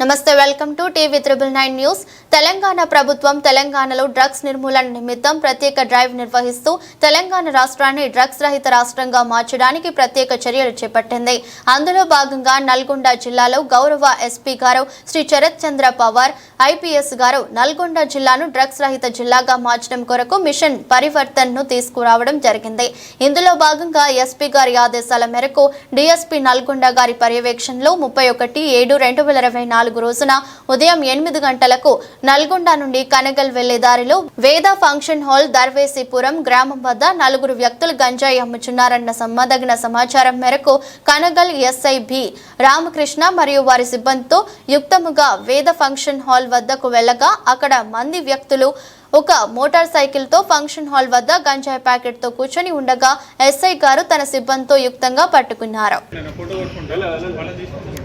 నమస్తే welcome to TV triple nine news. Telangana ప్రభుత్వం తెలంగాణలో డ్రగ్స్ నిర్మూలన నిమిత్తం ప్రత్యేక డ్రైవ్ నిర్వహిస్తూ తెలంగాణ రాష్ట్రాన్ని డ్రగ్స్ రహిత రాష్ట్రంగా మార్చడానికి ప్రత్యేక చర్యలు చేపట్టింది. అందులో భాగంగా నల్గొండ జిల్లాలో గౌరవ ఎస్పీ గారు శ్రీ శరత్ చంద్ర పవార్ ఐపీఎస్ గారు నల్గొండ జిల్లాను డ్రగ్స్ రహిత జిల్లాగా మార్చడం కొరకు మిషన్ పరివర్తన్ను తీసుకురావడం జరిగింది. ఇందులో భాగంగా ఎస్పీ గారి ఆదేశాల మేరకు డీఎస్పీ నల్గొండ గారి పర్యవేక్షణలో ముప్పై ఒకటి ఏడు రెండు వేల ఇరవై నాలుగు రోజున ఉదయం ఎనిమిది గంటలకు నల్గొండ నుండి కనగల్ వెళ్ళే దారిలో వేద ఫంక్షన్ హాల్ దర్వేసిపురం గ్రామం వద్ద నలుగురు వ్యక్తులు గంజాయి అమ్ముచున్నారన్న సంబంధగిన సమాచారం మేరకు కనగల్ ఎస్ఐ బి రామకృష్ణ మరియు వారి సిబ్బందితో యుక్తముగా వేద ఫంక్షన్ హాల్ వద్దకు వెళ్ళగా అక్కడ మంది వ్యక్తులు ఒక మోటార్ సైకిల్తో ఫంక్షన్ హాల్ వద్ద గంజాయి ప్యాకెట్తో కూర్చొని ఉండగా ఎస్ఐ గారు తన సిబ్బందితో యుక్తంగా పట్టుకున్నారు నేను ఫోటో కొట్టుకుంటా వాళ్ళని తీసుకుంటాను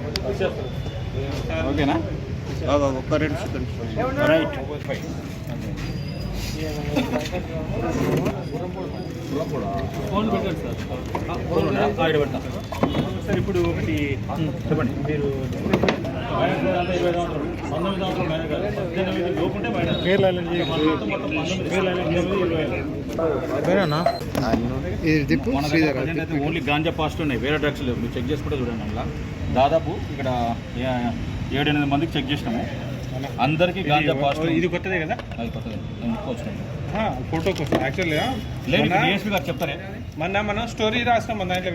ఓకేనా? ఒక్క రెండు సెకండ్స్ రైట్ ఫోన్ పెట్టండి. సార్ సార్ ఇప్పుడు ఒకటి చెప్పండి. మీరు ఓన్లీ గాంజా పాస్ట్ ఉన్నాయి. వేరే డ్రగ్స్ లేవు. మీరు చెక్ చేసుకుంటే చూడండి అందులో దాదాపు ఇక్కడ ఏ- ఏడు ఎనిమిది మందికి చెక్ చేసినాము. అందరికీ గాంజా పాస్ట్ ఇది కొత్తదే కదా? అది కొత్తది. ఫోటో కోసం యాక్చువల్గా లేదు డిఎస్పీ గారు చెప్తారే. మొన్న మనం స్టోరీ రాసినాం మన దాంట్లో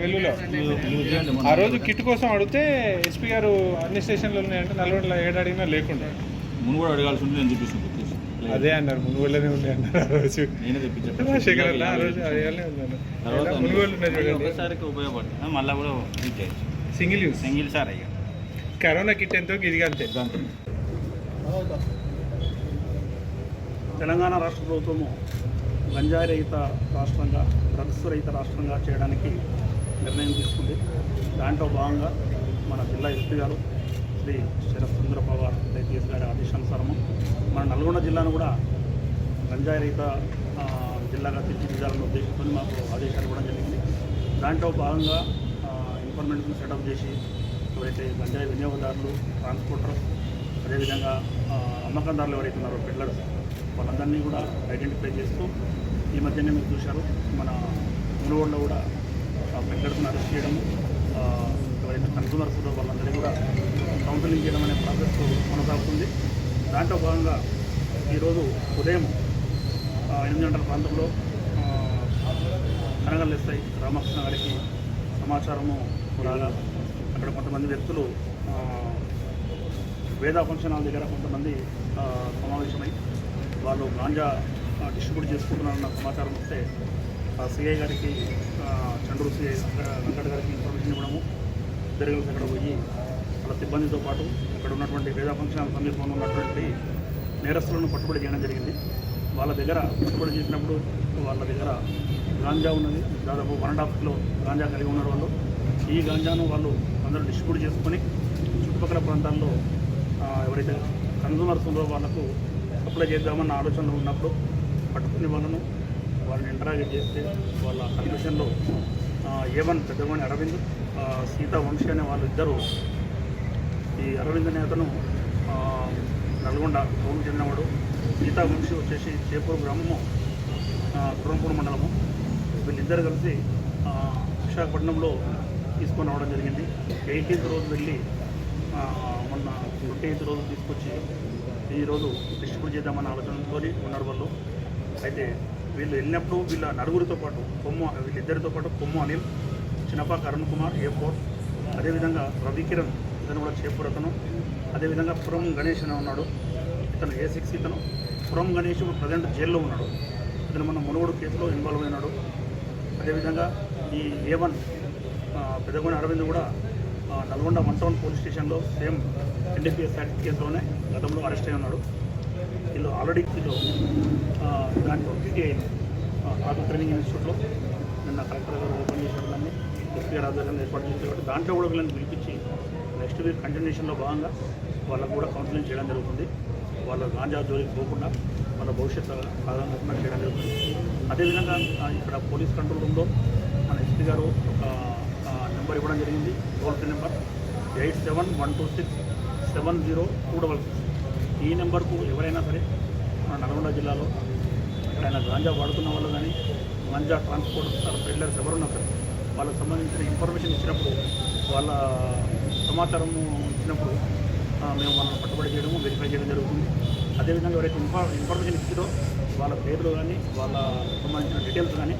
మొన్న. ఆ రోజు కిట్ కోసం అడిగితే ఎస్పీ గారు అన్ని స్టేషన్లు ఉన్నాయంటే నల్గొండలో ఏడు అడిగినా లేకుండా. ముందు కూడా అడగాల్సి ఉంది నేను చూపిస్తుంది అదే అన్నారు మునుగోళ్ళనే ఉంది అన్నారు ఆ రోజు. నేనే తెప్పించాను రాజశేఖర్ అన్న ఆ రోజు అడగాలనే ఉంది తర్వాత మునుగోళ్ళు ఉన్నాయి చూడండి. ఒకసారికి ఉపయోగపడుతుంది మళ్ళీ కూడా సింగిల్ యూస్ సింగిల్ సార్ అయ్యా. కరోనా కిట్ ఎంతో ఇది అంతే తెలంగాణ రాష్ట్ర ప్రభుత్వము గంజాయి రహిత రాష్ట్రంగా డ్రగ్స్ రహిత రాష్ట్రంగా చేయడానికి నిర్ణయం తీసుకుంది. దాంట్లో భాగంగా మన జిల్లా ఎస్పీ గారు శ్రీ శరత్చంద్ర పవార్ దయచేసి గారి ఆదేశానుసారము మన నల్గొండ జిల్లాను కూడా గంజాయి రహిత జిల్లాగా తీర్చిదిద్దాలన్న ఉద్దేశంతో మాకు ఆదేశాలు ఇవ్వడం జరిగింది. దాంట్లో భాగంగా ఇన్ఫర్మేషన్ సెటప్ చేసి ఎవరైతే గంజాయి వినియోగదారులు ట్రాన్స్పోర్టర్ అదేవిధంగా అమ్మకందారులు ఎవరైతే ఉన్నారో పెడ్లర్స్ వాళ్ళందరినీ కూడా ఐడెంటిఫై చేస్తూ ఈ మధ్యనే మీరు చూశారు మన మునుగోడులో కూడా ఆ పెడ్లర్స్ని అరెస్ట్ చేయడము ఎవరైతే కన్సూమర్స్ వాళ్ళందరినీ కూడా కౌన్సిలింగ్ చేయడం అనే ప్రాసెస్ కొనసాగుతుంది. దాంట్లో భాగంగా ఈరోజు ఉదయం ఎనిమిది గంటల ప్రాంతంలో ఆ, కనగల్ ఎస్ఐ రామకృష్ణ గారికి సమాచారము రాగా ఇక్కడ కొంతమంది వ్యక్తులు వేద ఫంక్షన్ హాల్ దగ్గర కొంతమంది సమావేశమై వాళ్ళు గాంజా డిస్ట్రిబ్యూట్ చేసుకుంటున్నారన్న సమాచారం వస్తే ఆ సిఐ గారికి ఆ, సిఐ వెంకట గారికి ఇన్ఫర్మేషన్ ఇవ్వడము జరిగిన ఇక్కడ అక్కడ పోయి వాళ్ళ సిబ్బందితో పాటు అక్కడ ఉన్నటువంటి వేద ఫంక్షన్ హాల్ సమీపంలో ఉన్నటువంటి నేరస్తులను పట్టుబడి చేయడం జరిగింది. వాళ్ళ దగ్గర పట్టుబడి చేసినప్పుడు వాళ్ళ దగ్గర గాంజా ఉన్నది. దాదాపు one and half kilo ganja కలిగి ఉన్నారు వాళ్ళు. ఈ గాంజాను వాళ్ళు అందరూ డిస్ట్రిబ్యూట్ చేసుకొని చుట్టుపక్కల ప్రాంతాల్లో ఎవరైతే కన్సూమర్స్ ఉందో వాళ్ళకు సప్లై చేద్దామన్న ఆలోచనలు ఉన్నప్పుడు పట్టుకుని వాళ్ళను వాళ్ళని ఇంటరాగేట్ చేస్తే వాళ్ళ కన్ఫ్యూషన్లో ఏ వన్ పెద్దమని అరవింద్ సీతా వంశీ అనే వాళ్ళు ఇద్దరు ఈ అరవింద్ అనే అతను నల్గొండ టౌన్కి చెందినవాడు. సీతా వంశీ వచ్చేసి చేపూరు గ్రామము కురంపూర్ మండలము. వీళ్ళిద్దరు కలిసి విశాఖపట్నంలో తీసుకొని రావడం జరిగింది. ఎయిటీన్త్ రోజు వెళ్ళి మొన్న ట్వంటీ రోజు తీసుకొచ్చి ఈరోజు డిస్ట్రిబ్యూట్ చేద్దామన్న ఆలోచనతో ఉన్నారు వాళ్ళు. అయితే వీళ్ళు వెళ్ళినప్పుడు వీళ్ళ నలుగురితో పాటు కొమ్ము వీళ్ళిద్దరితో పాటు కొమ్ము అనిల్ చిన్నపాక అరుణ్ కుమార్ ఏ ఫోర్ అదేవిధంగా రవికిరణ్ ఇతను కూడా చేపూర్ అతను. అదేవిధంగా పురం గణేష్ అని ఉన్నాడు. ఇతను ఏ సిక్స్ ఇతను. పురం గణేష్ ప్రజెంట్ జైల్లో ఉన్నాడు. ఇతను మన మునుగోడు కేసులో ఇన్వాల్వ్ అయినాడు. అదేవిధంగా ఈ ఏ వన్ పెద్దగొండ అరవింద్ కూడా నల్గొండ వన్ టౌన్ పోలీస్ స్టేషన్లో సేమ్ ఎన్డీపీఎస్ యాక్ట్ కేసులోనే గతంలో అరెస్ట్ అయి ఉన్నాడు. వీళ్ళు ఆల్రెడీ వీళ్ళు ఆ, దాంట్లో పీటీఐ ఆటో ట్రైనింగ్ ఇన్స్టిట్యూట్లో నిన్న కలెక్టర్ గారు ఓపెన్ చేసిన దాన్ని. ఎస్పీ గారు ఆధ్వర్యంలో ఏర్పాటు చేశారు. కాబట్టి దాంట్లో కూడా వీళ్ళని పిలిపించి నెక్స్ట్ వీక్ కంటిన్యూషన్లో భాగంగా వాళ్ళకు కూడా కౌన్సిలింగ్ చేయడం జరుగుతుంది. వాళ్ళ గాంజా జోలికి పోకుండా వాళ్ళ భవిష్యత్తు ఆధారంగా చేయడం జరుగుతుంది. అదేవిధంగా ఇక్కడ పోలీస్ కంట్రోల్ రూమ్లో మన ఎస్పీ గారు ఒక నెంబర్ ఇవ్వడం జరిగింది. Toll free number eight seven one two six seven zero two double six. ఈ నెంబర్కు ఎవరైనా సరే మన నల్గొండ జిల్లాలో ఎక్కడైనా గాంజా వాడుతున్న వాళ్ళు కానీ గాంజా ట్రాన్స్పోర్ట్ పెళ్ళర్స్ ఎవరున్నా సరే వాళ్ళకు సంబంధించిన ఇన్ఫర్మేషన్ ఇచ్చినప్పుడు వాళ్ళ సమాచారం ఇచ్చినప్పుడు మేము వాళ్ళని పట్టుబడి చేయడము వెరిఫై చేయడం జరుగుతుంది. అదేవిధంగా ఎవరైతే ఇన్ఫా ఇన్ఫర్మేషన్ ఇచ్చిందో వాళ్ళ పేర్లు కానీ వాళ్ళ సంబంధించిన డీటెయిల్స్ కానీ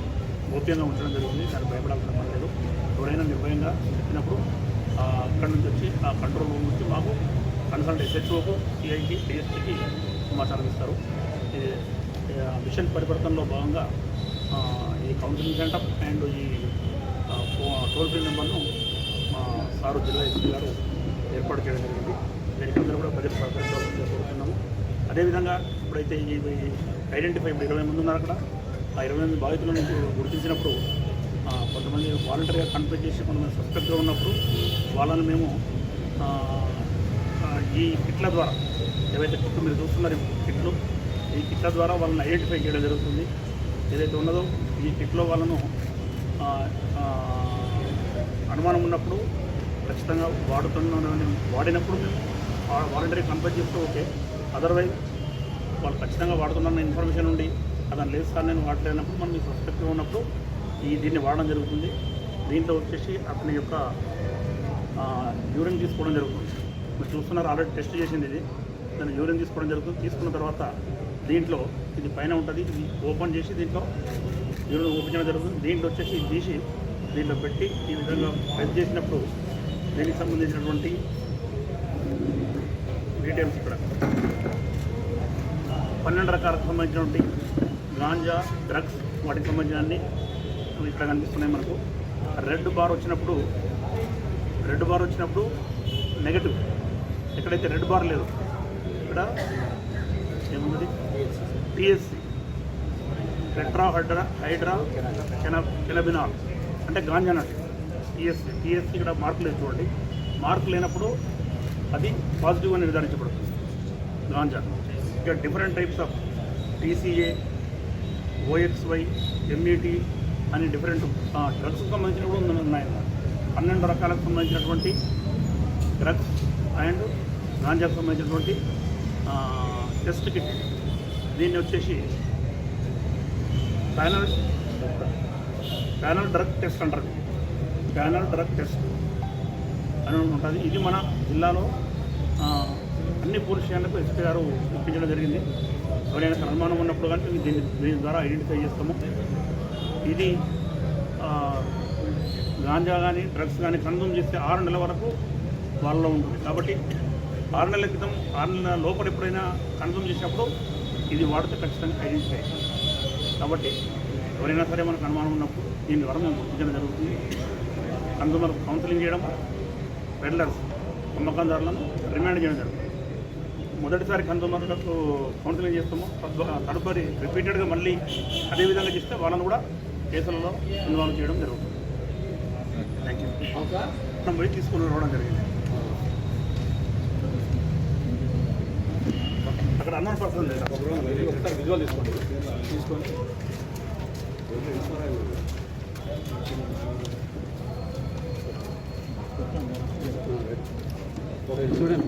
గోప్యంగా ఉంచడం జరుగుతుంది దాన్ని భయపడాల్సిన పని లేదు. ఎవరైనా నిర్భయంగా చెప్పినప్పుడు అక్కడి నుంచి వచ్చి ఆ కంట్రోల్ రూమ్ నుంచి మాకు కన్సల్ట్ ఎస్హెచ్ఓకు సిఐకి డిఎస్పీకి సమాచారం ఇస్తారు. మిషన్ పరివర్తనలో భాగంగా ఈ కౌన్సిలింగ్ సెంటర్ అండ్ ఈ టోల్ ఫ్రీ నెంబర్ను మా సారు జిల్లా ఎస్పీ గారు ఏర్పాటు చేయడం జరిగింది. దీనికి అందరూ కూడా ప్రజలు సహకరించాలని కోరుతున్నాము. అదేవిధంగా ఇప్పుడైతే ఈ ఐడెంటిఫై ఇప్పుడు ఇరవై మంది ఉన్నారు అక్కడ. ఇరవై మంది బాధితులను గుర్తించినప్పుడు కొంతమంది వాలంటరీగా కన్ఫెక్ట్ చేసి కొంతమంది సస్పెక్ట్గా ఉన్నప్పుడు వాళ్ళని మేము ఈ కిట్ల ద్వారా ఏవైతే కిట్లు మీరు చూస్తున్నారు కిట్లు ఈ కిట్ల ద్వారా వాళ్ళని ఐడెంటిఫై చేయడం జరుగుతుంది. ఏదైతే ఉన్నదో ఈ కిట్లో వాళ్ళను అనుమానం ఉన్నప్పుడు ఖచ్చితంగా వాడుతున్న వాడినప్పుడు మేము వాలంటరీ కన్ఫర్మ్ చేస్తే ఓకే. అదర్వైజ్ వాళ్ళు ఖచ్చితంగా వాడుతున్న ఇన్ఫర్మేషన్ ఉండి అతను లేదు సార్ నేను వాడలేనప్పుడు మనం మీకు సస్పెక్ట్గా ఉన్నప్పుడు ఈ దీన్ని వాడడం జరుగుతుంది. దీంట్లో వచ్చేసి అతని యొక్క యూరిన్ తీసుకోవడం జరుగుతుంది. మీరు చూస్తున్నారు ఆల్రెడీ టెస్ట్ చేసింది ఇది. దాన్ని యూరిన్ తీసుకోవడం జరుగుతుంది. తీసుకున్న తర్వాత దీంట్లో ఇది పైన ఉంటుంది ఇది ఓపెన్ చేసి దీంట్లో యూరిన్ ఓపెన్ చేయడం జరుగుతుంది. దీంట్లో వచ్చేసి తీసి దీంట్లో పెట్టి ఈ విధంగా పెద్ద చేసినప్పుడు దీనికి సంబంధించినటువంటి డీటెయిల్స్ ఇక్కడ. పన్నెండు రకాలకు సంబంధించినటువంటి గాంజా డ్రగ్స్ వాటికి సంబంధించిన అన్ని ఇక్కడ కనిపిస్తున్నాయి మనకు. రెడ్ బార్ వచ్చినప్పుడు రెడ్ బార్ వచ్చినప్పుడు నెగటివ్. ఎక్కడైతే రెడ్ బార్ లేదు ఇక్కడ ఏముంది? TSC tetra hydra hydra canna cannabinol. అంటే గాంజా నట్. టిఎస్సి టిఎస్సి ఇక్కడ మార్క్ లేదు చూడండి. మార్క్ లేనప్పుడు అది పాజిటివ్ అని నిర్ధారించబడుతుంది. గాంజా. ఇక్కడ different types of TCA OXY MET అని డిఫరెంట్ డ్రగ్స్కి సంబంధించిన కూడా ఉన్నాయి. పన్నెండు రకాలకు సంబంధించినటువంటి డ్రగ్స్ అండ్ గాంజాకు సంబంధించినటువంటి టెస్ట్ కిట్. దీన్ని వచ్చేసి ప్యానల్ ప్యానల్ డ్రగ్ టెస్ట్ అంటారు. ప్యానల్ డ్రగ్ టెస్ట్ అని ఉంటుంది. ఇది మన జిల్లాలో అన్ని పోలీస్ స్టేషన్లకు ఎస్పీ గారు ఇప్పించడం జరిగింది. ఎవరైనా సరే అనుమానం ఉన్నప్పుడు కానీ దీన్ని దీని ద్వారా ఐడెంటిఫై చేస్తాము. ఇది గాంజా కానీ డ్రగ్స్ కానీ కన్సూమ్ చేస్తే ఆరు నెలల వరకు వాళ్ళలో ఉంటుంది. కాబట్టి ఆరు నెలల క్రితం ఆరు నెలల లోపల ఎప్పుడైనా కన్సూమ్ చేసినప్పుడు ఇది వాడితే ఖచ్చితంగా ఐడెంటిఫై కాబట్టి ఎవరైనా సరే మనకు అనుమానం ఉన్నప్పుడు దీని ద్వారా మేము గుర్తించడం జరుగుతుంది కన్సూమర్ కౌన్సిలింగ్ చేయడం పెడ్లర్స్ అమ్మకందారులను రిమాండ్ చేయడం జరుగుతుంది. మొదటిసారి కన్సూమర్లకు కౌన్సిలింగ్ చేస్తాము. తదుపరి రిపీటెడ్గా మళ్ళీ అదే విధంగా చేస్తే వాళ్ళని కూడా కేసులలో ఇన్వాల్వ్ చేయడం జరుగుతుంది. థ్యాంక్ యూ మనం పోయి తీసుకుని రావడం జరిగింది. అక్కడ అన్నోన్ పర్సన్ లేదు? ఒకసారి విజువల్ తీసుకోండి తీసుకొని చూడండి.